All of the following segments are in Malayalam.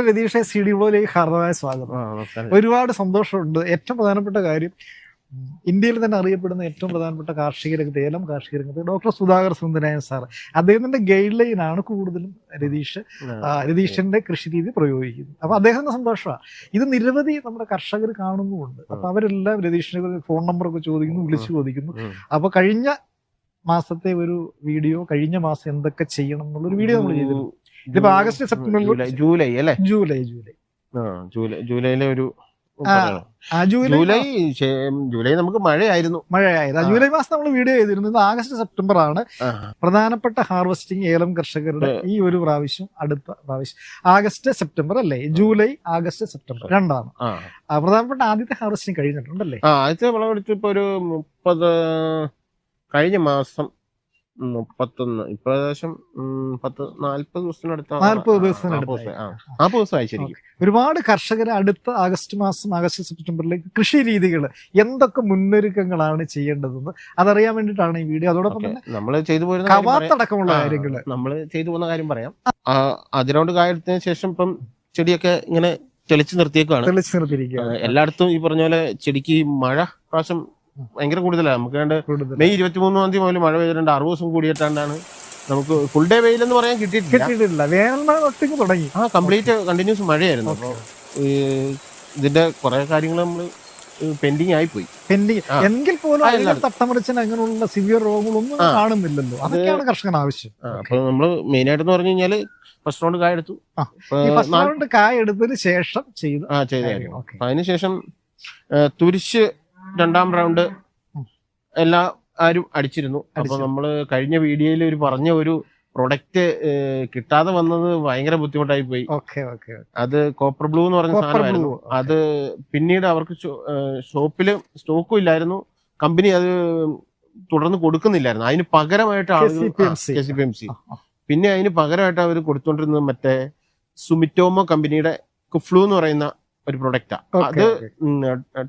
രതീഷെ സി ഡി ബ്ലോയിലേക്ക് ഹാർദമായ സ്വാഗതം. ഒരുപാട് സന്തോഷമുണ്ട്. ഏറ്റവും പ്രധാനപ്പെട്ട കാര്യം ഇന്ത്യയിൽ തന്നെ അറിയപ്പെടുന്ന ഏറ്റവും പ്രധാനപ്പെട്ട കാർഷിക രംഗത്ത് ഏലം കാർഷിക രംഗത്ത് ഡോക്ടർ സുധാകർ സുന്ദരായൻ സാർ അദ്ദേഹത്തിന്റെ ഗൈഡ് ലൈനാണ് കൂടുതലും രതീഷ് രതീഷിന്റെ കൃഷി രീതി പ്രയോഗിക്കുന്നത്. അപ്പൊ അദ്ദേഹത്തിന്റെ സന്തോഷമാണ് ഇത് നിരവധി നമ്മുടെ കർഷകർ കാണുന്നുമുണ്ട്. അപ്പൊ അവരെല്ലാം രതീഷിനെ ഫോൺ നമ്പറൊക്കെ ചോദിക്കുന്നു വിളിച്ചു ചോദിക്കുന്നു. അപ്പൊ കഴിഞ്ഞ മാസത്തെ ഒരു വീഡിയോ കഴിഞ്ഞ മാസം എന്തൊക്കെ ചെയ്യണം എന്നുള്ളൊരു വീഡിയോ നമ്മൾ ചെയ്തിരുന്നു. ഇതിപ്പോ ആഗസ്റ്റ് സെപ്റ്റംബർ ജൂലൈ ജൂലൈ അല്ലേ? July July. ജൂലൈ ജൂലൈയിലെ ഒരു ജൂലൈ ജൂലൈ നമുക്ക് മഴയായിരുന്നു. മഴയായിരുന്നു. ജൂലൈ മാസം നമ്മൾ വീഡിയോ ചെയ്തിരുന്നത് ആഗസ്റ്റ് സെപ്റ്റംബർ ആണ്. പ്രധാനപ്പെട്ട ഹാർവെസ്റ്റിംഗ് ഏലം കർഷകരുടെ ഈ ഒരു പ്രാവശ്യം അടുത്ത പ്രാവശ്യം. ആഗസ്റ്റ് സെപ്റ്റംബർ അല്ലേ? ജൂലൈ ആഗസ്റ്റ് സെപ്റ്റംബർ രണ്ടാണ്. പ്രധാനപ്പെട്ട ആദ്യത്തെ ഹാർവെസ്റ്റിംഗ് കഴിഞ്ഞിട്ടുണ്ടല്ലേ? ആദ്യത്തെ വിളവെടുത്ത് ഇപ്പൊ ഒരു മുപ്പത് കഴിഞ്ഞ മാസം മുപ്പത്തൊന്ന്. ഇപ്പൊ ഏകദേശം പത്ത് നാല്പത് ദിവസത്തിനടുത്ത നാല്പത് ദിവസത്തിനടുത്തായി. നാല്പത് ദിവസം ആയിരിക്കും ഒരുപാട് കർഷകർ അടുത്ത ആഗസ്റ്റ് മാസം ആഗസ്റ്റ് സെപ്റ്റംബറിലേക്ക് കൃഷി രീതികൾ എന്തൊക്കെ മുന്നൊരുക്കങ്ങളാണ് ചെയ്യേണ്ടതെന്ന് അതറിയാൻ വേണ്ടിയിട്ടാണ് ഈ വീഡിയോ. അതോടൊപ്പം തന്നെ നമ്മൾ ചെയ്തു പോരുന്ന കവാത്തടക്കമുള്ള കാര്യങ്ങൾ നമ്മൾ ചെയ്തു പോകുന്ന കാര്യം പറയാം. അതിനോട് കാര്യത്തിന് ശേഷം ഇപ്പം ചെടിയൊക്കെ ഇങ്ങനെ തെളിച്ചു നിർത്തിയേക്കാണ് തെളിച്ചു നിർത്തിയിരിക്കുകയാണ്. എല്ലായിടത്തും ഈ പറഞ്ഞ പോലെ ചെടിക്ക് മഴ പ്രാവശ്യം ഭയങ്കര കൂടുതലാണ് നമുക്ക് കണ്ട് മെയ് ഇരുപത്തി മൂന്നാം തീയതി മുതൽ മഴ പെയ്തിട്ടുണ്ട് അറുപത് ദിവസം കൂടിയിട്ടാണ്ടാണ് നമുക്ക് ഫുൾ ഡേ വെയിൽ എന്ന് പറയാൻ കിട്ടിയിട്ടില്ല. വേനൽ മഴ തൊട്ടിങ്ങ് തുടങ്ങി. ആ കംപ്ലീറ്റ് കണ്ടിന്യൂസ് മഴയായിരുന്നു. അപ്പോൾ ഇതിന്റെ കുറെ കാര്യങ്ങൾ നമ്മൾ പെൻഡിങ് ആയിപ്പോയി. പെൻഡിങ്. എങ്കിൽ പോലും തട്ടമറിച്ചൻ അങ്ങനെയുള്ള സിവിയർ രോഗങ്ങളൊന്നും കാണുന്നില്ലല്ലോ. അതൊക്കെയാണ് കർഷകൻ ആവശ്യം. അപ്പൊ നമ്മൾ മെയിൻ ആയിട്ട് പറഞ്ഞു കഴിഞ്ഞാൽ ഫസ്റ്റ് റൗണ്ട് കായ എടുത്തു. ഫസ്റ്റ് റൗണ്ട് കായ എടുത്തതിന് ശേഷം ചെയ്തു. ആ ചെയ്തായിരുന്നു അതിനുശേഷം തുരിശ് രണ്ടാം റൗണ്ട്. എല്ലാ ആരും അടിച്ചിരുന്നു. അപ്പൊ. നമ്മൾ കഴിഞ്ഞ വീഡിയോയിൽ ഒരു പറഞ്ഞ ഒരു പ്രൊഡക്റ്റ് കിട്ടാതെ വന്നത് ഭയങ്കര ബുദ്ധിമുട്ടായി പോയി. അത് കോപ്പർ ബ്ലൂ എന്ന് പറഞ്ഞ സാധനമായിരുന്നു. അത് പിന്നീട് അവർക്ക് ഷോപ്പിൽ സ്റ്റോക്കും ഇല്ലായിരുന്നു. കമ്പനി അത് തുടർന്ന് കൊടുക്കുന്നില്ലായിരുന്നു. അതിന് പകരമായിട്ട് ആളുകൾ. പിന്നെ അതിന് പകരമായിട്ട് അവർ കൊടുത്തോണ്ടിരുന്നത് മറ്റേ സുമിറ്റോമോ കമ്പനിയുടെ കുഫ്ലു എന്ന് പറയുന്ന ഒരു പ്രൊഡക്റ്റാ അത്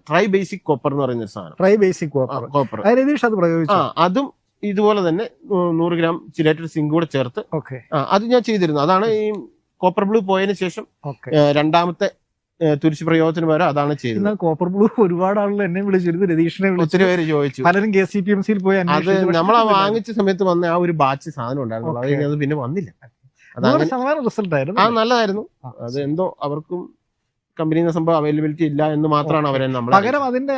ട്രൈ ബേസിക് കോപ്പർ എന്ന് പറയുന്ന ഒരു സാധനം. ട്രൈ ബേസിക് കോപ്പർ കോപ്പർ അത് പ്രയോഗിച്ചു? അതും ഇതുപോലെ തന്നെ നൂറ് ഗ്രാം ചിലേറ്റഡ് സിങ്ക് കൂടെ ചേർത്ത്. അത് ഞാൻ ചെയ്തിരുന്നു. അതാണ് ഈ കോപ്പർ ബ്ലൂ പോയതിന് ശേഷം രണ്ടാമത്തെ തുരിശ് പ്രയോജനം വരെ അതാണ് ചെയ്തത്. കോപ്പർ ബ്ലൂ ഒരുപാട് ആളുകൾ എന്നെ വിളിച്ചിരുന്നു രതീഷിനെ ഒത്തിരി പേര് ചോദിച്ചു. പലരും കെ സി പി എം സിയിൽ പോയി അത് നമ്മൾ ആ വാങ്ങിച്ച സമയത്ത് വന്ന ആ ഒരു ബാച്ച് സാധനം ഉണ്ടായിരുന്നു അത് പിന്നെ വന്നില്ല. അതാണ് റിസൾട്ട് ആയിരുന്നു. ആ നല്ലതായിരുന്നു. അത് എന്തോ അവർക്കും കമ്പനിയിൽ നിന്ന് സംഭവം അവൈലബിലിറ്റി ഇല്ല എന്ന് മാത്രമാണ് അവരെ നമ്മൾ പകരം അതിന്റെ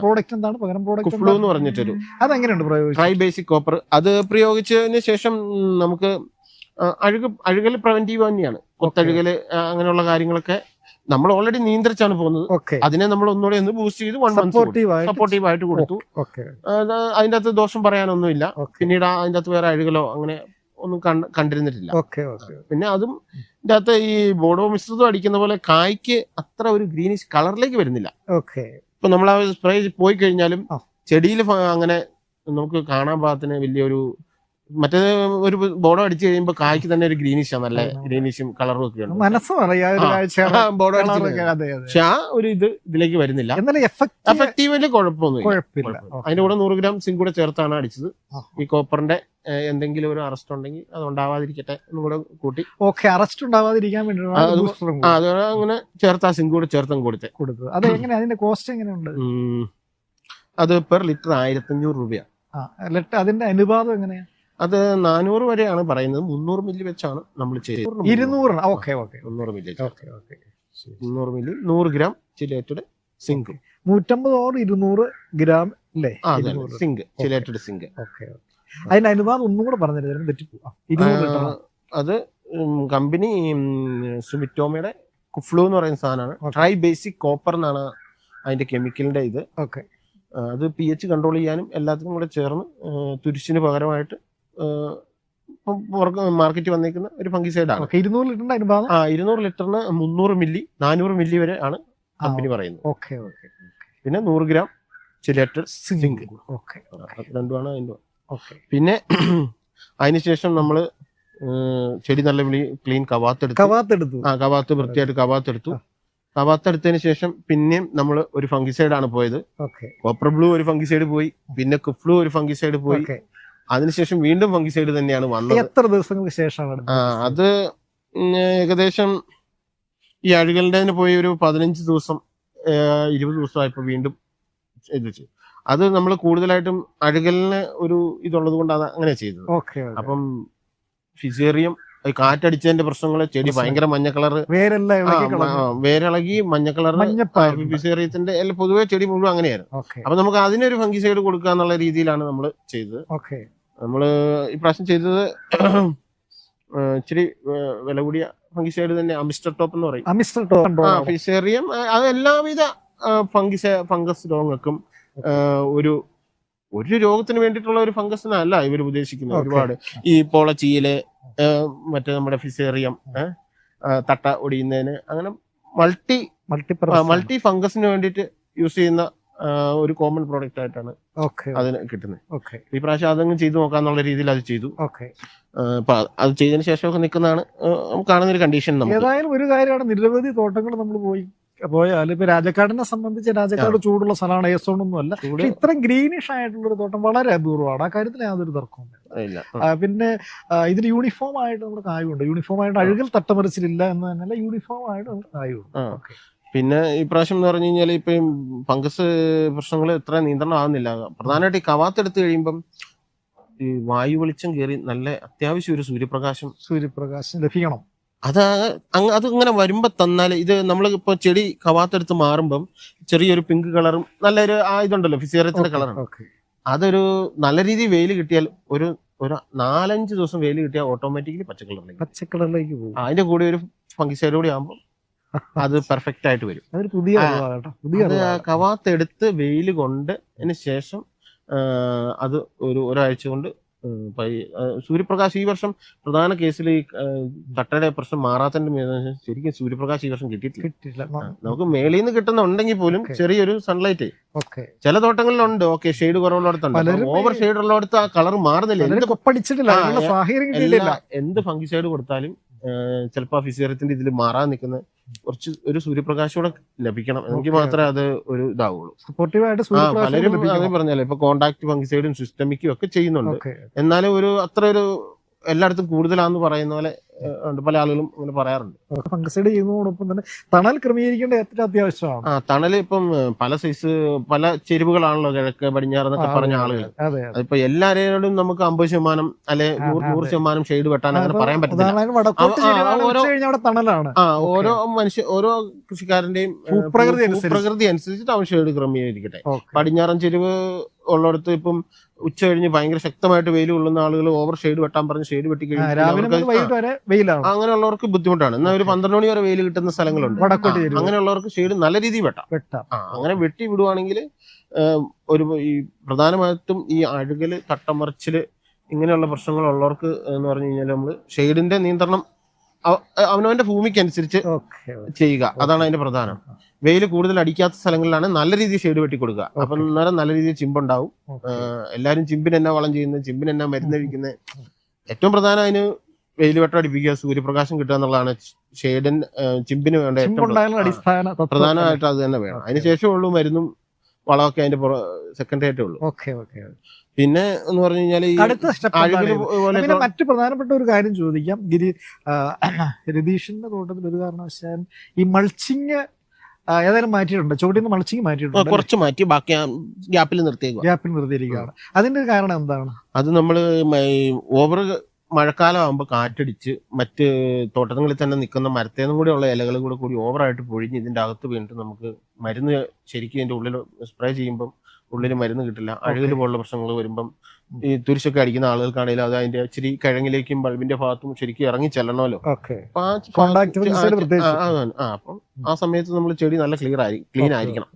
പ്രോഡക്റ്റ് എന്താണ്? പകരം പ്രോഡക്റ്റ് കുഫ്ലു എന്ന് പറഞ്ഞിട്ടൊരു. അതെങ്ങനെയുണ്ട് ട്രൈ ബേസിക് കോപ്പർ അത് പ്രയോഗിച്ചതിന് ശേഷം നമുക്ക് അഴുക അഴുകൽ പ്രിവെന്റീവ് തന്നെയാണ്. കൊത്തഴുകൽ അങ്ങനെയുള്ള കാര്യങ്ങളൊക്കെ നമ്മൾ ഓൾറെഡി നിയന്ത്രിച്ചാണ് പോകുന്നത്. അതിനെ നമ്മൾ ഒന്നുകൂടെ ഒന്ന് ബൂസ്റ്റ് ചെയ്ത് വൺ മന്ത് സപ്പോർട്ടീവ് ആയിട്ട് കൊടുത്തു. അതിന്റെ അകത്ത് ദോഷം പറയാനൊന്നുമില്ല. പിന്നീട് അതിന്റെ അകത്ത് വേറെ അഴുകലോ അങ്ങനെ ഒന്നും കണ്ട- കണ്ടിരുന്നിട്ടില്ല. പിന്നെ അതും ഇതിന്റെ അകത്ത് ഈ ബോഡോ മിശ്രിതം അടിക്കുന്ന പോലെ കായ്ക്ക് അത്ര ഒരു ഗ്രീനിഷ് കളറിലേക്ക് വരുന്നില്ല. ഓക്കെ. ഇപ്പൊ നമ്മൾ ആ സ്പ്രേ പോയി കഴിഞ്ഞാലും ചെടിയിൽ അങ്ങനെ നമുക്ക് കാണാൻ പാകത്തിന് വലിയൊരു മറ്റേ ഒരു ബോർഡോ അടിച്ചു കഴിയുമ്പോൾ കായ്ക്ക് തന്നെ ഒരു ഗ്രീനിഷാ നല്ല ഗ്രീനിഷും കളറും ഒക്കെ ഉണ്ട്. അതെ പക്ഷെ ആ ഒരു ഇത് ഇതിലേക്ക് വരുന്നില്ല. എഫക്റ്റീവിൽ കുഴപ്പമൊന്നും കുഴപ്പമൊന്നുമില്ല. അതിന്റെ കൂടെ നൂറ് ഗ്രാം സിങ്ക് കൂടെ ചേർത്താണ് അടിച്ചത്. ഈ കോപ്പറിന്റെ എന്തെങ്കിലും ഒരു അറസ്റ്റ് ഉണ്ടെങ്കിൽ അത് ഉണ്ടാവാതിരിക്കട്ടെ എന്നും കൂടെ കൂട്ടി. ഓക്കെ അറസ്റ്റ് ഉണ്ടാവാതിരിക്കാൻ അത് അങ്ങനെ ചേർത്ത് ആ സിങ്ക് കൂടെ ചേർത്തും കൊടുത്തേ. കൊടുത്തത്. അത് എങ്ങനെ അതിന്റെ കോസ്റ്റ് എങ്ങനെയുണ്ട്. അത് പെർ ലിറ്റർ ആയിരത്തി അഞ്ഞൂറ് രൂപയാണ് അതിന്റെ അനുപാതം എങ്ങനെയാ? അത് നാനൂറ് വരെയാണ് പറയുന്നത്. മുന്നൂറ് മില്ലി വെച്ചാണ് നമ്മൾ ചെയ്യുന്നത് ഇരുന്നൂറ് ഓക്കെ ഓക്കെ മുന്നൂറ് മില്ലി ഓക്കെ ഓക്കെ. മുന്നൂറ് മില്ലി നൂറ് ഗ്രാം ചിലേറ്റഡ് സിങ്ക്. നൂറ്റമ്പത് ഓർ ഇരുന്നൂറ് ഗ്രാം അല്ലേ? Zinc chelated zinc. ഓക്കെ അതിന് അനുവാദം ഒന്നും കൂടെ പറഞ്ഞിരുന്നു തെറ്റിപ്പോ അത് കമ്പനി സുമിറ്റോമയുടെ കുഫ്ലു എന്ന് പറയുന്ന സാധനമാണ്. ഹൈ ട്രൈ ബേസിക് കോപ്പർ എന്നാണ് അതിന്റെ കെമിക്കലിന്റെ ഇത്. ഓക്കെ. അത് പി എച്ച് കൺട്രോൾ ചെയ്യാനും എല്ലാത്തിനും കൂടെ ചേർന്ന് തുരിശിന് പകരമായിട്ട് മാർക്കറ്റ് വന്നിരിക്കുന്ന ഒരു ഫംഗിസൈഡ് ആണ്. ഓക്കെ ഇരുന്നൂറ് ലിറ്ററിന്റെ ആ ഇരുന്നൂറ് ലിറ്ററിന് മുന്നൂറ് മില്ലി നാനൂറ് മില്ലി വരെ ആണ് കമ്പനി പറയുന്നത്. ഓക്കെ ഓക്കെ പിന്നെ നൂറ് ഗ്രാം ചിലേറ്റഡ് സിങ്ക് ഓക്കെ രണ്ടുമാണ് അതിന്റെ ഓക്കെ. പിന്നെ അതിനുശേഷം നമ്മൾ ചെടി നല്ല വിളി ക്ലീൻ കവാത്തെടുത്തു. കവാത്തെടുത്തു. ആ കവാത്ത് വൃത്തിയായിട്ട് കവാത്തെടുത്തു. കവാത്തെടുത്തതിന് ശേഷം പിന്നെയും നമ്മൾ ഒരു ഫംഗിസൈഡ് ആണ് പോയത്. ഓപ്പർ കോപ്പർ ബ്ലൂ ഒരു ഫംഗിസൈഡ് പോയി പിന്നെ കുഫ്ലു ഒരു ഫംഗിസൈഡ് പോയി. അതിനുശേഷം വീണ്ടും ഫംഗിസൈഡ് തന്നെയാണ് വന്നത്. എത്ര ദിവസങ്ങൾക്ക് ശേഷമാണ് അത് ഏകദേശം ഈ അഴുകലിന്റെ പോയി ഒരു പതിനഞ്ച് ദിവസം ഇരുപത് ദിവസമായപ്പോ വീണ്ടും ഇത് ചെയ്തു. അത് നമ്മൾ കൂടുതലായിട്ടും അഴുകലിന് ഒരു ഇതുള്ളത് കൊണ്ടാണ് അങ്ങനെ ചെയ്തത്. ഓക്കെ അപ്പം ഫിസേറിയം കാറ്റടിച്ചതിന്റെ പ്രശ്നങ്ങൾ ചെടി ഭയങ്കര മഞ്ഞ കളർ. വേരിളകി മഞ്ഞ കളർ ഫിസേറിയത്തിന്റെ പൊതുവെ ചെടി മുഴുവൻ അങ്ങനെയായിരുന്നു. അപ്പൊ നമുക്ക് അതിനൊരു ഫംഗിസൈഡ് കൊടുക്കുക എന്നുള്ള രീതിയിലാണ് നമ്മൾ ചെയ്തത്. ഈ ഇപ്രാവശ്യം ചെയ്തത് ഇച്ചിരി വില കൂടിയ ഫംഗിസൈഡ് തന്നെ അമിസ്റ്റർ ടോപ്പ് എന്ന് പറയും. അമിസ്റ്റർ ടോപ്പ് ഫിസേറിയം ആ, അത് എല്ലാവിധ ഫംഗിസ ഫംഗസ് രോഗങ്ങൾക്കും ഒരു ഒരു രോഗത്തിന് വേണ്ടിയിട്ടുള്ള ഒരു ഫംഗസ് അല്ല ഇവർ ഉദ്ദേശിക്കുന്നത് ഒരുപാട് ഈ പോള ആ, മറ്റേ നമ്മുടെ ഫിസേറിയം തട്ട ഒടിയുന്നതിന് അങ്ങനെ മൾട്ടി മൾട്ടി മൾട്ടി ഫംഗസിന് വേണ്ടിയിട്ട് യൂസ് ചെയ്യുന്ന ഒരു കോമൺ പ്രോഡക്റ്റ് ആയിട്ടാണ് അതിന് കിട്ടുന്നത്. ഈ പ്രാവശ്യം അതങ്ങ് ചെയ്തു നോക്കാന്നുള്ള രീതിയിൽ അത് ചെയ്തു. അപ്പൊ അത് ചെയ്തതിന് ശേഷമൊക്കെ നിൽക്കുന്നതാണ് കാണുന്ന ഒരു കണ്ടീഷൻ ഏതായാലും ഒരു കാര്യമാണ് നിരവധി തോട്ടങ്ങൾ നമ്മൾ പോയി പോയാലും ഇപ്പൊ രാജക്കാടിനെ സംബന്ധിച്ച് രാജക്കാട് ചൂടുള്ള സ്ഥലമാണ് ഏസോണൊന്നും അല്ല ഇത്രയും ഗ്രീനിഷ് ആയിട്ടുള്ള ഒരു തോട്ടം വളരെ അപൂർവമാണ്. ആ കാര്യത്തിൽ യാതൊരു തർക്കവും പിന്നെ ഇതിന് യൂണിഫോം ആയിട്ട് നമ്മുടെ കായുണ്ട്. യൂണിഫോം ആയിട്ട് അഴുകൽ തട്ടമറിച്ചിലില്ല എന്ന് തന്നെയല്ല യൂണിഫോം ആയിട്ട് നമുക്ക് കായുണ്ട്. പിന്നെ ഈ പ്രാവശ്യം എന്ന് പറഞ്ഞു കഴിഞ്ഞാൽ ഇപ്പൊ ഫംഗസ് പ്രശ്നങ്ങൾ ഇത്ര നിയന്ത്രണം ആവുന്നില്ല. പ്രധാനമായിട്ട് ഈ കവാത്തെടുത്ത് കഴിയുമ്പം ഈ വായു വെളിച്ചം കയറി നല്ല അത്യാവശ്യം ഒരു സൂര്യപ്രകാശം സൂര്യപ്രകാശം ലഭിക്കണം. അത് അങ്ങ് അത് ഇങ്ങനെ വരുമ്പോ തന്നാൽ ഇത് നമ്മൾ ഇപ്പൊ ചെടി കവാത്തെടുത്ത് മാറുമ്പം ചെറിയൊരു പിങ്ക് കളറും നല്ലൊരു ആ ഇതുണ്ടല്ലോ ഫിസിയറത്തിന്റെ കളറാണ്. അതൊരു നല്ല രീതിയിൽ വെയിൽ കിട്ടിയാൽ ഒരു ഒരു നാലഞ്ച് ദിവസം വെയിൽ കിട്ടിയാൽ ഓട്ടോമാറ്റിക്കലി പച്ചക്കളറിലേക്ക് പച്ചക്കളറിലേക്ക് പോകും. അതിന്റെ കൂടെ ഒരു ഫംഗിസൈഡ് കൂടി ആകുമ്പോൾ അത് പെർഫെക്റ്റ് ആയിട്ട് വരും. അതൊരു പുതിയ പുതിയ അറിവാണ്. കവാത്തെടുത്ത് വെയിൽ കൊണ്ട് അതിന് ശേഷം അത് ഒരു ഒരാഴ്ച കൊണ്ട് സൂര്യപ്രകാശ് ഈ വർഷം പ്രധാന കേസിൽ ഈ തട്ടയുടെ പ്രശ്നം മാറാത്തതിന്റെ ശരിക്കും സൂര്യപ്രകാശ് ഈ വർഷം കിട്ടിയിട്ടില്ല. നമുക്ക് മേളിൽ നിന്ന് കിട്ടുന്നുണ്ടെങ്കിൽ പോലും. ചെറിയൊരു സൺലൈറ്റ് ചില തോട്ടങ്ങളിലുണ്ട്. Okay shade കുറവുള്ളിടത്തുണ്ട്. അടുത്തുണ്ട് ഓവർ ഷെയ്ഡ് ഉള്ളിടത്ത് ആ കളർ മാറുന്നില്ല. എന്ത് ഫംഗിസൈഡ് കൊടുത്താലും ചിലപ്പോൾ ആ ഫിസിയറത്തിന്റെ ഇതിൽ മാറാൻ നിൽക്കുന്ന കുറച്ച് ഒരു സൂര്യപ്രകാശം കൂടെ ലഭിക്കണം. എങ്കിൽ മാത്രമേ അത് ഒരു ഇതാവുള്ളൂ. പലരും. അതേ പറഞ്ഞാലോ ഇപ്പൊ കോണ്ടാക്ട് ഫംഗിസൈഡും സിസ്റ്റമിക്കും ഒക്കെ ചെയ്യുന്നുണ്ട്. എന്നാലും ഒരു അത്ര ഒരു എല്ലായിടത്തും കൂടുതലാന്ന് പറയുന്ന പോലെ പല ആളുകളും അങ്ങനെ പറയാറുണ്ട്. ഫംഗസൈഡ് ചെയ്യുന്നതോടൊപ്പം തന്നെ തണൽ ക്രമീകരിക്കേണ്ട ഏറ്റവും അത്യാവശ്യമാണ്. ആ തണൽ ഇപ്പം പല സൈസ് പല ചെരുവുകളാണല്ലോ കിഴക്ക് പടിഞ്ഞാറ് എന്നൊക്കെ ആ, പറഞ്ഞ ആളുകൾ അതെ അതെ. അതിപ്പോ എല്ലാവരോടും നമുക്ക് അമ്പത് ശതമാനം അല്ലെ നൂറ് ശതമാനം ഷെയ്ഡ് വെട്ടാൻ അങ്ങനെ പറയാൻ പറ്റത്തില്ല ആ, ഓരോ- മനുഷ്യ ഓരോ കൃഷിക്കാരന്റെയും പ്രകൃതി അനുസരിച്ച്. അവൻ ഷെയ്ഡ് ക്രമീകരിക്കട്ടെ. പടിഞ്ഞാറൻ ചെരുവ് ഉള്ളിടത്ത് ഇപ്പം ഉച്ച കഴിഞ്ഞ് ഭയങ്കര ശക്തമായിട്ട് വെയിൽ കൊള്ളുന്ന ആളുകൾ ഓവർ ഷെയ്ഡ് വെട്ടാൻ പറഞ്ഞ് ഷെയ്ഡ് വെട്ടി കഴിഞ്ഞാൽ അങ്ങനെയുള്ളവർക്ക് ബുദ്ധിമുട്ടാണ്. എന്നാൽ ഒരു പന്ത്രണ്ട് മണി വരെ വെയിൽ കിട്ടുന്ന സ്ഥലങ്ങളുണ്ട്. അങ്ങനെയുള്ളവർക്ക് ഷെയ്ഡ് നല്ല രീതിയിൽ വെട്ടാം. വെട്ടാം. അങ്ങനെ വെട്ടി വിടുവാണെങ്കിൽ ഒരു ഈ പ്രധാനമായിട്ടും ഈ അഴുകൽ തട്ടമറിച്ചിൽ ഇങ്ങനെയുള്ള പ്രശ്നങ്ങൾ ഉള്ളവർക്ക് എന്ന് പറഞ്ഞു കഴിഞ്ഞാൽ നമ്മൾ ഷെയ്ഡിന്റെ നിയന്ത്രണം അവ- അവനവന്റെ ഭൂമിക്ക് അനുസരിച്ച് ചെയ്യുക. അതാണ് അതിന്റെ പ്രധാനം. വെയിൽ കൂടുതൽ അടിക്കാത്ത സ്ഥലങ്ങളിലാണ് നല്ല രീതിയിൽ ഷെയ്ഡ് വെട്ടി കൊടുക്കുക. അപ്പൊ. അന്നേരം നല്ല രീതിയിൽ ചിമ്പുണ്ടാവും. എല്ലാരും ചിമ്പിന് എന്നാ വളം ചെയ്യുന്നത്? ചിമ്പിന് എന്നാ മരുന്നഴിക്കുന്നത് ഏറ്റവും പ്രധാനം അതിന് വെയിൽ വെട്ടം അടിപ്പിക്കുക സൂര്യപ്രകാശം കിട്ടുക എന്നുള്ളതാണ് ഷെയ്ഡൻ ചിമ്പിന് വേണ്ട ഏറ്റവും പ്രധാനമായിട്ട് അത് തന്നെ വേണം. അതിനുശേഷം അതിന് ശേഷമുള്ളൂ മരുന്നും വളമൊക്കെ അതിന്റെ സെക്കൻഡ് ആയിട്ടേ ഉള്ളൂ. ഓക്കെ ഓക്കെ പിന്നെ എന്ന് പറഞ്ഞു കഴിഞ്ഞാൽ മറ്റു പ്രധാനപ്പെട്ട ഒരു കാര്യം ചോദിക്കാം. ഗിരി രതീഷിന്റെ തോട്ടത്തിൽ ഒരു കാരണവശാൽ ഈ മൾച്ചിങ് ഏതായാലും മാറ്റിയിട്ടുണ്ട്. ചുവടിൽ നിന്ന് മൾച്ചിങ് മാറ്റിയിട്ടുണ്ട് കുറച്ച് മാറ്റി ബാക്കി ഗ്യാപ്പിൽ നിർത്തിയേക്കുക ഗ്യാപ്പിൽ നിർത്തിയിരിക്കുകയാണ്. അതിന്റെ കാരണം എന്താണ്? അത് നമ്മൾ ഓവർ മഴക്കാലം ആകുമ്പോൾ കാറ്റടിച്ച് മറ്റ് തോട്ടങ്ങളിൽ തന്നെ നിൽക്കുന്ന മരത്തേന്നും കൂടി ഉള്ള ഇലകൾ കൂടെ കൂടി ഓവറായിട്ട് പൊഴിഞ്ഞ് ഇതിന്റെ അകത്ത് വീണിട്ട് നമുക്ക് മരുന്ന് ശരിക്കും ഇതിന്റെ ഉള്ളിൽ സ്പ്രേ ചെയ്യുമ്പം ഉള്ളിൽ മരുന്ന് കിട്ടില്ല. അഴുകൽ പോലുള്ള പ്രശ്നങ്ങൾ വരുമ്പം ഈ തുരിശൊക്കെ അടിക്കുന്ന ആളുകൾക്കാണെങ്കിലും അത് അതിന്റെ ഇച്ചിരി കിഴങ്ങിലേക്കും ബൾബിന്റെ ഭാഗത്തും ശരിക്കും ഇറങ്ങി ചെല്ലണമല്ലോ. അപ്പൊ ആ സമയത്ത് നമ്മൾ ചെടി നല്ല ക്ലിയർ ആയി ക്ലീൻ ആയിരിക്കണം.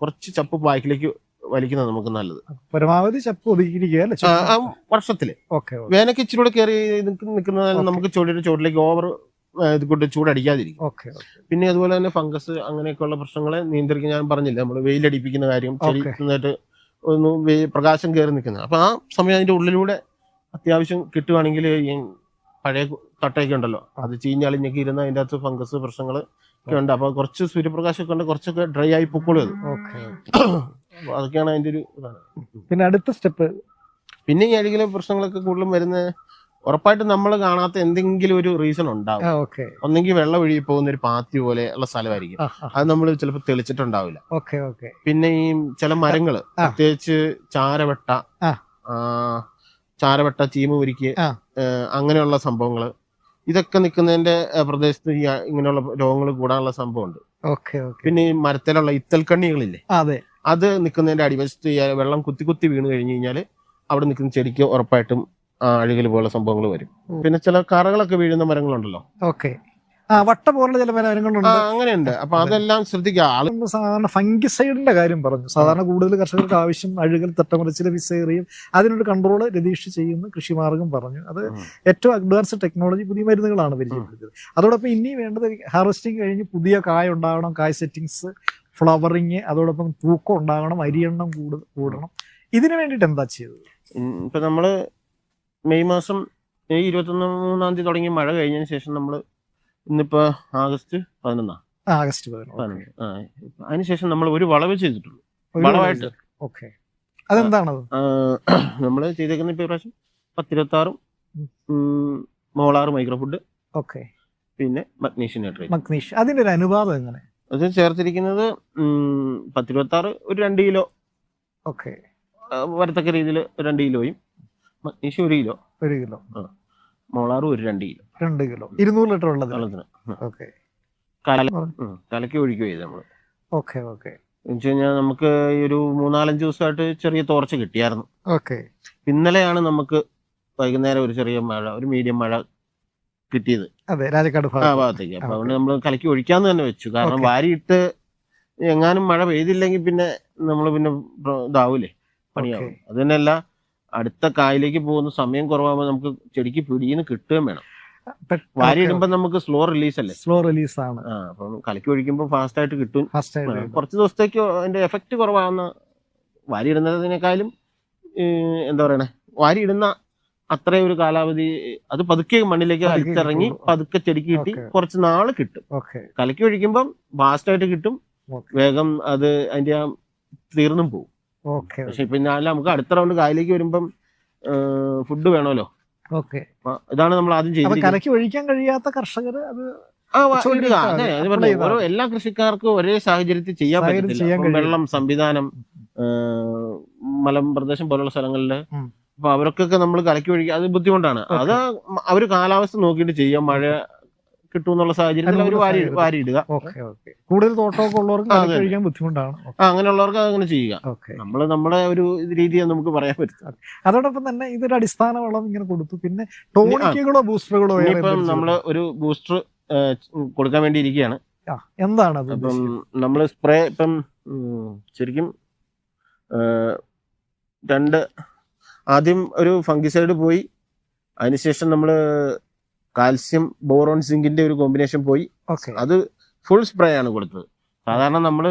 കുറച്ച് ചപ്പ് ബാക്കിലേക്ക് വലിക്കുന്നത് നമുക്ക് നല്ലത്. പരമാവധി ചപ്പ് ഒതുക്കിയിരിക്കുക വർഷത്തിൽ. വേനൽക്ക് ഇച്ചിരി കൂടെ കയറി നിൽക്കുന്നതായാലും നമുക്ക് ചെടിയുടെ ചുവട്ടിലേക്ക് ഓവർ ഇത് കൊണ്ട് ചൂടടിക്കാതിരിക്കും പിന്നെ അതുപോലെ തന്നെ ഫംഗസ് അങ്ങനെയൊക്കെയുള്ള പ്രശ്നങ്ങളെ നിയന്ത്രിക്കാൻ ഞാൻ പറഞ്ഞില്ല? നമ്മൾ വെയിലടിപ്പിക്കുന്ന കാര്യം ചെടി നന്നായിട്ട് ഒന്ന് പ്രകാശം കയറി നിൽക്കുന്നത്. അപ്പൊ ആ സമയം അതിന്റെ ഉള്ളിലൂടെ അത്യാവശ്യം കിട്ടുവാണെങ്കിൽ ഈ പഴയ തട്ടയൊക്കെ ഉണ്ടല്ലോ. അത് ചീഞ്ഞളിഞ്ഞൊക്കെ ഇരുന്ന് അതിന്റെ അകത്ത് ഫംഗസ് പ്രശ്നങ്ങൾ ഒക്കെ ഉണ്ട്. അപ്പൊ കുറച്ച് സൂര്യപ്രകാശം ഒക്കെ ഉണ്ട് കുറച്ചൊക്കെ ഡ്രൈ ആയി പൊക്കോളും അത്. അതൊക്കെയാണ് അതിന്റെ ഒരു ഇതാണ്. പിന്നെ അടുത്ത സ്റ്റെപ്പ്. പിന്നെ ഈ അഴുകിലെ പ്രശ്നങ്ങളൊക്കെ കൂടുതലും വരുന്ന ഉറപ്പായിട്ടും നമ്മൾ കാണാത്ത എന്തെങ്കിലും ഒരു റീസൺ ഉണ്ടാവും. ഒന്നെങ്കിൽ വെള്ളം ഒഴുകി പോകുന്ന ഒരു പാത്തി പോലെ ഉള്ള സ്ഥലമായിരിക്കും. അത് നമ്മൾ ചിലപ്പോൾ തെളിച്ചിട്ടുണ്ടാവില്ല. ഓക്കെ ഓക്കെ പിന്നെ ഈ ചില മരങ്ങൾ. പ്രത്യേകിച്ച് ചാരവട്ട ചാരവട്ട ചീമ ഉരുക്കി അങ്ങനെയുള്ള സംഭവങ്ങൾ ഇതൊക്കെ നിൽക്കുന്നതിന്റെ പ്രദേശത്ത് ഇങ്ങനെയുള്ള രോഗങ്ങൾ കൂടാനുള്ള സംഭവമുണ്ട്. ഓക്കെ ഓക്കെ പിന്നെ ഈ മരത്തിലുള്ള ഇത്തൽക്കണ്ണികളില്ലേ? അതെ. അത് നിൽക്കുന്നതിന്റെ അടിവശത്ത് വെള്ളം കുത്തി കുത്തി വീണ് കഴിഞ്ഞു കഴിഞ്ഞാൽ അവിടെ നിൽക്കുന്ന ചെടിക്ക് ഉറപ്പായിട്ടും അഴുകൽ പോലുള്ള സംഭവങ്ങൾ വരും. പിന്നെ ചില കറകളൊക്കെ വീഴുന്ന മരങ്ങളുണ്ടല്ലോ. ഓക്കെ. ആ വട്ട പോലുള്ള ചില ആ മരങ്ങളുണ്ട്. അങ്ങനെയുണ്ട്. അപ്പൊ അതെല്ലാം ശ്രദ്ധിക്കുക. ആൾ സാധാരണ ഫംഗിസൈഡിന്റെ കാര്യം പറഞ്ഞു. സാധാരണ കൂടുതൽ കർഷകർക്ക് ആവശ്യം അഴുകൽ തട്ടമറിച്ചിൽ വിസേറിയും അതിനൊരു കൺട്രോൾ രതീഷ് ചെയ്യുന്ന കൃഷിമാർഗം പറഞ്ഞു. അത് ഏറ്റവും അഡ്വാൻസ് ടെക്നോളജി പുതിയ മരുന്നുകളാണ് പരിചയപ്പെടുത്തിയത്. അതോടൊപ്പം ഇനി വേണ്ടത് ഹാർവെസ്റ്റിംഗ് കഴിഞ്ഞ് പുതിയ കായ ഉണ്ടാവണം കായ് സെറ്റിങ്സ് ഫ്ലവറിങ് അതോടൊപ്പം തൂക്കം ഉണ്ടാകണം അരിയെണ്ണം കൂട് കൂടണം. ഇതിനു വേണ്ടിയിട്ട് എന്താ ചെയ്തത്? ഇപ്പൊ നമ്മൾ മെയ് മാസം മെയ് ഇരുപത്തൊന്ന് മൂന്നാം തീയതി തുടങ്ങി മഴ കഴിഞ്ഞതിന് ശേഷം നമ്മൾ ഇന്നിപ്പോ ആഗസ്റ്റ് പതിനൊന്നാ? ആഗസ്റ്റ് പതിനൊന്ന്. ആ അതിനുശേഷം നമ്മൾ ഒരു വളവ് ചെയ്തിട്ടുള്ളൂ. വളവായിട്ട്. ഓക്കെ. അതെന്താണത്? നമ്മൾ ചെയ്തേക്കുന്ന ഇപ്പൊ പ്രാവശ്യം പത്തിരുപത്തി ആറും മോളാറ് മൈക്രോ ഫുഡ്. ഓക്കെ. പിന്നെ മഗ്നീഷ്യം നൈട്രേറ്റ്. മഗ്നീഷ് അതിന്റെ ഒരു അനുപാതം എങ്ങനെ? അത് ചേർത്തിരിക്കുന്നത് പത്തിരുപത്തി ആറ് ഒരു രണ്ട് കിലോ. ഓക്കെ. വരത്തക്ക രീതിയിൽ രണ്ട് കിലോയും മഗ്നീഷ്യം ഒരു കിലോ. ഒരു കിലോ. മോളാറും ഒരു രണ്ട് കിലോ. രണ്ട് കിലോ. ഇരുന്നൂറ് ലിറ്റർ ഉള്ളത് വെള്ളത്തിന് ഓക്കെ. കലക്കി ഒഴിക്കുക ചെയ്ത് നമ്മൾ? Okay okay. എന്ന് കഴിഞ്ഞാൽ നമുക്ക് ഈ ഒരു മൂന്നാലഞ്ച് ദിവസമായിട്ട് ചെറിയ തോർച്ച കിട്ടിയായിരുന്നു. ഓക്കെ. ഇന്നലെയാണ് നമുക്ക് വൈകുന്നേരം ഒരു ചെറിയ മഴ ഒരു മീഡിയം മഴ കിട്ടിയത്. അതെ രാജക്കാട് ഭാഗത്തേക്ക്. അപ്പൊ അതുകൊണ്ട് നമ്മൾ കലക്കി ഒഴിക്കാന്ന് തന്നെ വെച്ചു. കാരണം. വാരിയിട്ട് എങ്ങാനും മഴ പെയ്തില്ലെങ്കിൽ പിന്നെ നമ്മൾ പിന്നെ ഇതാവൂലേ? പണിയാവും. അത് തന്നെയല്ല അടുത്ത കായലേക്ക് പോകുന്ന സമയം കുറവാകുമ്പോൾ നമുക്ക് ചെടിക്ക് പിടിയിന്ന് കിട്ടുകയും വേണം. വാരി ഇടുമ്പോൾ നമുക്ക് സ്ലോ റിലീസ് അല്ലേ സ്ലോ റിലീസ് ആണ് കലക്കി ഒഴിക്കുമ്പോൾ ഫാസ്റ്റ് ആയിട്ട് കിട്ടും. കുറച്ച് ദിവസത്തേക്ക് അതിന്റെ എഫക്റ്റ് കുറവാകുന്ന വാരി ഇടുന്നതിനേക്കാളും എന്താ പറയണേ വാരി ഇടുന്ന അത്രയും ഒരു കാലാവധി അത് പതുക്കെ മണ്ണിലേക്ക് കിട്ടുള്ളൂ. പതുക്കെ ചെടിക്ക് കിട്ടി കുറച്ച് നാൾ കിട്ടും. കലക്കി ഒഴിക്കുമ്പം ഫാസ്റ്റ് ആയിട്ട് കിട്ടും വേഗം അത് അതിന്റെ ആ തീർന്നും പോകും ഓക്കെ പക്ഷെ പിന്നെ നമുക്ക് അടുത്ത റൗണ്ട് കായലേക്ക് വരുമ്പം ഫുഡ് വേണമല്ലോ. ഓക്കെ. ഇതാണ് നമ്മൾ ആദ്യം ചെയ്യുന്നത് കലക്കി ഒഴിക്കാൻ കഴിയാത്ത കർഷകർ അത് ഓരോ എല്ലാ കൃഷിക്കാർക്കും ഒരേ സാഹചര്യത്തിൽ ചെയ്യാൻ പറ്റത്തില്ല. വെള്ളം സംവിധാനം മലമ്പ്രദേശം പോലുള്ള സ്ഥലങ്ങളിൽ. ഉം. അപ്പൊ അവർക്കൊക്കെ നമ്മൾ കലക്കി ഒഴിക്കുക അത് ബുദ്ധിമുട്ടാണ്. അത് അവർ കാലാവസ്ഥ നോക്കിയിട്ട് ചെയ്യാം. മഴ കിട്ടും എന്നുള്ള സാഹചര്യത്തിൽ അവർ വാരി വാരിയിടുക. കൂടുതൽ തോട്ടമൊക്കെ ഉള്ളവർക്ക് ബുദ്ധിമുട്ടാണ്. അങ്ങനെയുള്ളവർക്ക് അങ്ങനെ ചെയ്യുക. നമ്മൾ നമ്മുടെ ഒരു രീതിയെ നമുക്ക് പറയാൻ പറ്റും. അതോടൊപ്പം തന്നെ ഇതൊരു അടിസ്ഥാന വളം ഇങ്ങനെ കൊടുത്തു. പിന്നെ ടോണിക്കുകളോ ബൂസ്റ്ററുകളോ ഇപ്പം നമ്മൾ ഒരു ബൂസ്റ്റർ കൊടുക്കാൻ വേണ്ടി ഇരിക്കുകയാണ്. എന്താണ് അപ്പം? നമ്മൾ സ്പ്രേ ഇപ്പം ശരിക്കും രണ്ട് ആദ്യം ഒരു ഫംഗിസൈഡ് പോയി. അതിനുശേഷം നമ്മൾ കാൽസ്യം ബോറോൺ സിങ്കിന്റെ ഒരു കോമ്പിനേഷൻ പോയി. അത് ഫുൾ സ്പ്രേ ആണ് കൊടുത്തത്. സാധാരണ നമ്മൾ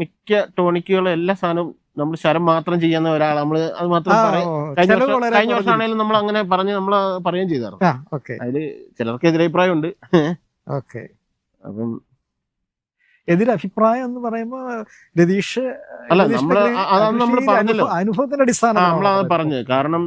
മിക്ക ടോണിക്കുകളും എല്ലാ സാധനവും നമ്മൾ ശരം മാത്രം ചെയ്യുന്ന ഒരാൾ നമ്മൾ അത് മാത്രം പറയും കഴിഞ്ഞ വർഷം കഴിഞ്ഞ വർഷം ആണെങ്കിലും നമ്മൾ അങ്ങനെ പറഞ്ഞ് നമ്മൾ പറയുകയും ചെയ്തായിരുന്നു. അതിൽ ചിലർക്ക് എതിരഭിപ്രായം ഉണ്ട് ഓക്കെ. അപ്പം എതിരഭിപ്രായം എന്ന് പറയുമ്പോ രതീഷ് അല്ല, നമ്മൾ നമ്മൾ അതാണ് നമ്മൾ പറഞ്ഞല്ലോ. അനുഭവത്തിന്റെ അടിസ്ഥാനം നമ്മളത് പറഞ്ഞത്. കാരണം